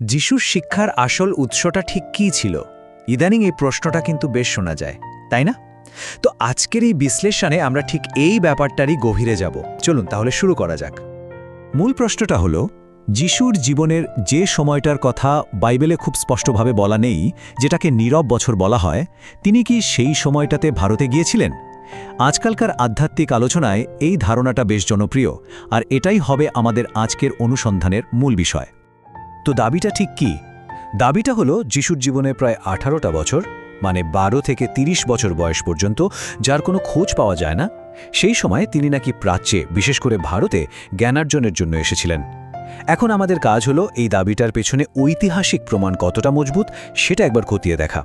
যিশুর শিক্ষার আসল উৎসটা ঠিক কী ছিল? ইদানিং এই প্রশ্নটা কিন্তু বেশ শোনা যায়, তাই না? তো আজকের এই বিশ্লেষণে আমরা ঠিক এই ব্যাপারটারই গভীরে যাব। চলুন তাহলে শুরু করা যাক। মূল প্রশ্নটা হলো, যিশুর জীবনের যে সময়টার কথা বাইবেলে খুব স্পষ্টভাবে বলা নেই, যেটাকে নীরব বছর বলা হয়, তিনি কি সেই সময়টাতে ভারতে গিয়েছিলেন? আজকালকার আধ্যাত্মিক আলোচনায় এই ধারণাটা বেশ জনপ্রিয়, আর এটাই হবে আমাদের আজকের অনুসন্ধানের মূল বিষয়। তো দাবিটা ঠিক কি? দাবিটা হলো যিশুর জীবনে প্রায় আঠারোটা বছর মানে বারো থেকে ৩০ বছর বয়স পর্যন্ত, যার কোনো খোঁজ পাওয়া যায় না, সেই সময় তিনি নাকি প্রাচ্যে, বিশেষ করে ভারতে, জ্ঞানার্জনের জন্য এসেছিলেন। এখন আমাদের কাজ হলো এই দাবিটার পেছনে ঐতিহাসিক প্রমাণ কতটা মজবুত, সেটা একবার খতিয়ে দেখা।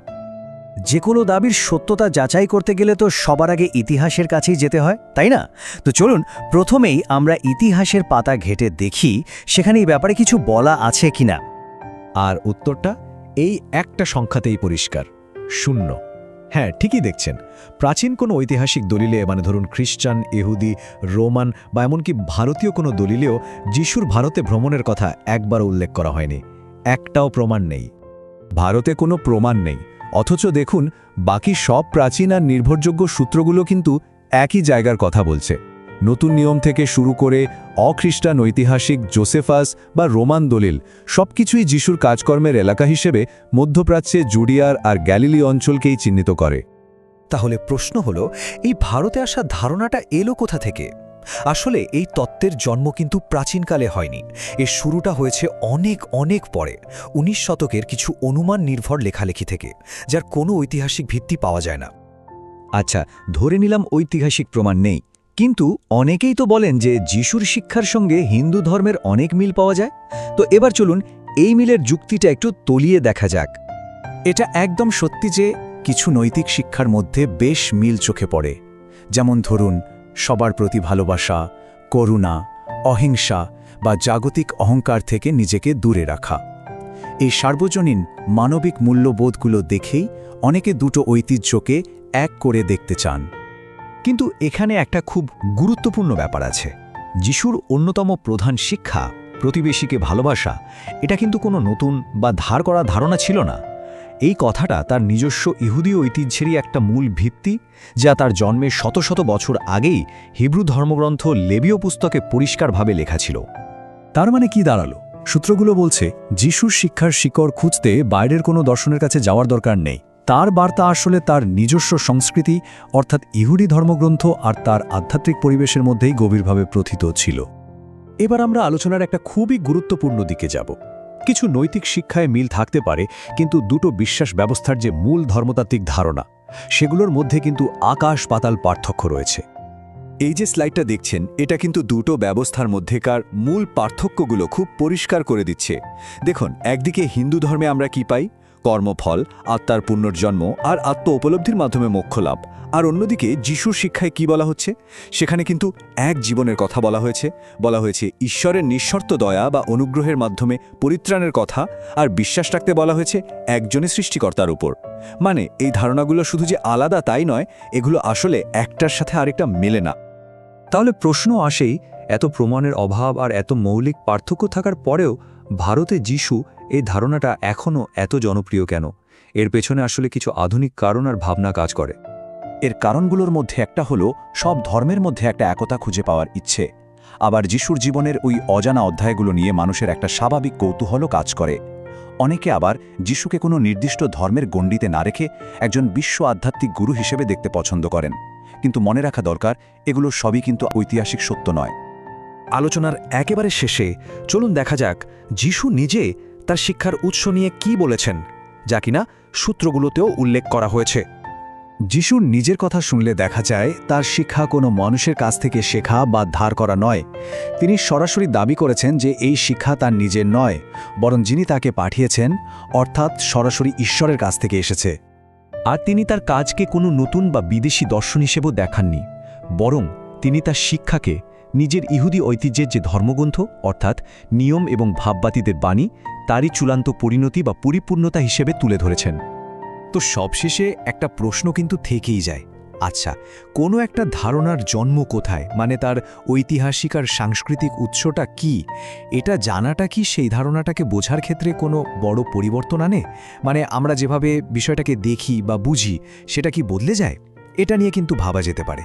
যে কোনো দাবির সত্যতা যাচাই করতে গেলে তো সবার আগে ইতিহাসের কাছেই যেতে হয়, তাই না? তো চলুন, প্রথমেই আমরা ইতিহাসের পাতা ঘেটে দেখি সেখানে এই ব্যাপারে কিছু বলা আছে কিনা আর উত্তরটা এই একটা সংখ্যাতেই পরিষ্কার, শূন্য। হ্যাঁ ঠিকই দেখছেন। প্রাচীন কোনো ঐতিহাসিক দলিলে মানে ধরুন খ্রিস্টান, ইহুদি, রোমান বা এমনকি ভারতীয় কোনো দলিলেও যিশুর ভারতে ভ্রমণের কথা একবার উল্লেখ করা হয়নি। একটাও প্রমাণ নেই। ভারতে কোনো প্রমাণ নেই। অথচ দেখুন, বাকি সব প্রাচীন আর নির্ভরযোগ্য সূত্রগুলো কিন্তু একই জায়গার কথা বলছে। নতুন নিয়ম থেকে শুরু করে অখ্রিস্টান ঐতিহাসিক জোসেফাস বা রোমান দলিল সবকিছুই যিশুর কাজকর্মের এলাকা হিসেবে মধ্যপ্রাচ্যে জুডিয়ার আর গ্যালিলি অঞ্চলকেই চিহ্নিত করে। তাহলে প্রশ্ন হলো, এই ভারতে আসা ধারণাটা এলো কোথা থেকে? আসলে এই তত্ত্বের জন্ম কিন্তু প্রাচীনকালে হয়নি। এর শুরুটা হয়েছে অনেক অনেক পরে, উনিশ শতকের কিছু অনুমান নির্ভর লেখালেখি থেকে, যার কোনো ঐতিহাসিক ভিত্তি পাওয়া যায় না। আচ্ছা ধরে নিলাম ঐতিহাসিক প্রমাণ নেই, কিন্তু অনেকেই তো বলেন যে যিশুর শিক্ষার সঙ্গে হিন্দু ধর্মের অনেক মিল পাওয়া যায়। তো এবার চলুন এই মিলের যুক্তিটা একটু তলিয়ে দেখা যাক। এটা একদম সত্যি যে কিছু নৈতিক শিক্ষার মধ্যে বেশ মিল চোখে পড়ে। যেমন ধরুন সবার প্রতি ভালোবাসা, করুণা, অহিংসা বা জাগতিক অহংকার থেকে নিজেকে দূরে রাখা। এই সার্বজনীন মানবিক মূল্যবোধগুলো দেখেই অনেকে দুটো ঐতিহ্যকে এক করে দেখতে চান। কিন্তু এখানে একটা খুব গুরুত্বপূর্ণ ব্যাপার আছে। যিশুর অন্যতম প্রধান শিক্ষা, প্রতিবেশীকে ভালোবাসা, এটা কিন্তু কোনো নতুন বা ধার করা ধারণা ছিল না। এই কথাটা তার নিজস্ব ইহুদি ঐতিহ্যেরই একটা মূল ভিত্তি, যা তার জন্মের শত শত বছর আগেই হিব্রু ধর্মগ্রন্থ লেবীয় পুস্তকে পরিষ্কারভাবে লেখা ছিল। তার মানে কি দাঁড়াল? সূত্রগুলো বলছে, যিশুর শিক্ষার শিকড় খুঁজতে বাইরের কোনো দর্শনের কাছে যাওয়ার দরকার নেই। তার বার্তা আসলে তার নিজস্ব সংস্কৃতি, অর্থাৎ ইহুদি ধর্মগ্রন্থ আর তার আধ্যাত্মিক পরিবেশের মধ্যেই গভীরভাবে প্রথিত ছিল। এবার আমরা আলোচনার একটা খুবই গুরুত্বপূর্ণ দিকে যাব। কিছু নৈতিক শিক্ষায় মিল থাকতে পারে, কিন্তু দুটো বিশ্বাস ব্যবস্থার যে মূল ধর্মতাত্ত্বিক ধারণা, সেগুলোর মধ্যে কিন্তু আকাশ পাতাল পার্থক্য রয়েছে। এই যে স্লাইডটা দেখছেন, এটা কিন্তু দুটো ব্যবস্থার মধ্যেকার মূল পার্থক্যগুলো খুব পরিষ্কার করে দিচ্ছে। দেখুন, একদিকে হিন্দু ধর্মে আমরা কি পাই? কর্মফল, আত্মার পুনর্জন্ম আর আত্ম উপলব্ধির মাধ্যমে মোক্ষ লাভ আর অন্যদিকে যিশুর শিক্ষায় কি বলা হচ্ছে? সেখানে কিন্তু এক জীবনের কথা বলা হয়েছে। বলা হয়েছে, ঈশ্বরের নিঃশর্ত দয়া বা অনুগ্রহের মাধ্যমে পরিত্রাণের কথা আর বিশ্বাস রাখতে বলা হয়েছে একজনের সৃষ্টিকর্তার উপর। মানে এই ধারণাগুলো শুধু যে আলাদা তাই নয়, এগুলো আসলে একটার সাথে আরেকটা মেলে না। তাহলে প্রশ্ন আসেই, এত প্রমাণের অভাব আর এত মৌলিক পার্থক্য থাকার পরেও ভারতে যিশু এই ধারণাটা এখনও এত জনপ্রিয় কেন? এর পেছনে আসলে কিছু আধুনিক কারণ আর ভাবনা কাজ করে। এর কারণগুলোর মধ্যে একটা হলো, সব ধর্মের মধ্যে একটা একতা খুঁজে পাওয়ার ইচ্ছে। আবার যিশুর জীবনের ওই অজানা অধ্যায়গুলো নিয়ে মানুষের একটা স্বাভাবিক কৌতূহলও কাজ করে। অনেকে আবার যিশুকে কোনো নির্দিষ্ট ধর্মের গণ্ডিতে না রেখে একজন বিশ্ব আধ্যাত্মিক গুরু হিসেবে দেখতে পছন্দ করেন। কিন্তু মনে রাখা দরকার, এগুলো সবই কিন্তু ঐতিহাসিক সত্য নয়। আলোচনার একেবারে শেষে চলুন দেখা যাক যিশু নিজে তার শিক্ষার উৎস নিয়ে কি বলেছেন, যা কিনা সূত্রগুলোতেও উল্লেখ করা হয়েছে। যিশুর নিজের কথা শুনলে দেখা যায় তার শিক্ষা কোনো মানুষের কাছ থেকে শেখা বা ধার করা নয়। তিনি সরাসরি দাবি করেছেন যে এই শিক্ষা তার নিজের নয়, বরং যিনি তাকে পাঠিয়েছেন, অর্থাৎ সরাসরি ঈশ্বরের কাছ থেকে এসেছে। আর তিনি তার কাজকে কোনো নতুন বা বিদেশি দর্শন হিসেবেও দেখাননি, বরং তিনি তার শিক্ষাকে নিজের ইহুদি ঐতিহ্যের যে ধর্মগ্রন্থ, অর্থাৎ নিয়ম এবং ভাববাতীদের বাণী, তারই চূড়ান্ত পরিণতি বা পরিপূর্ণতা হিসেবে তুলে ধরেছেন। তো সবশেষে একটা প্রশ্ন কিন্তু থেকেই যায়। আচ্ছা কোনো একটা ধারণার জন্ম কোথায়? মানে তার ঐতিহাসিক আর সাংস্কৃতিক উৎসটা কি? এটা জানাটা কি সেই ধারণাটাকে বোঝার ক্ষেত্রে কোনো বড় পরিবর্তন আনে? মানে আমরা যেভাবে বিষয়টাকে দেখি বা বুঝি, সেটা কি বদলে যায়? এটা নিয়ে কিন্তু ভাবা যেতে পারে।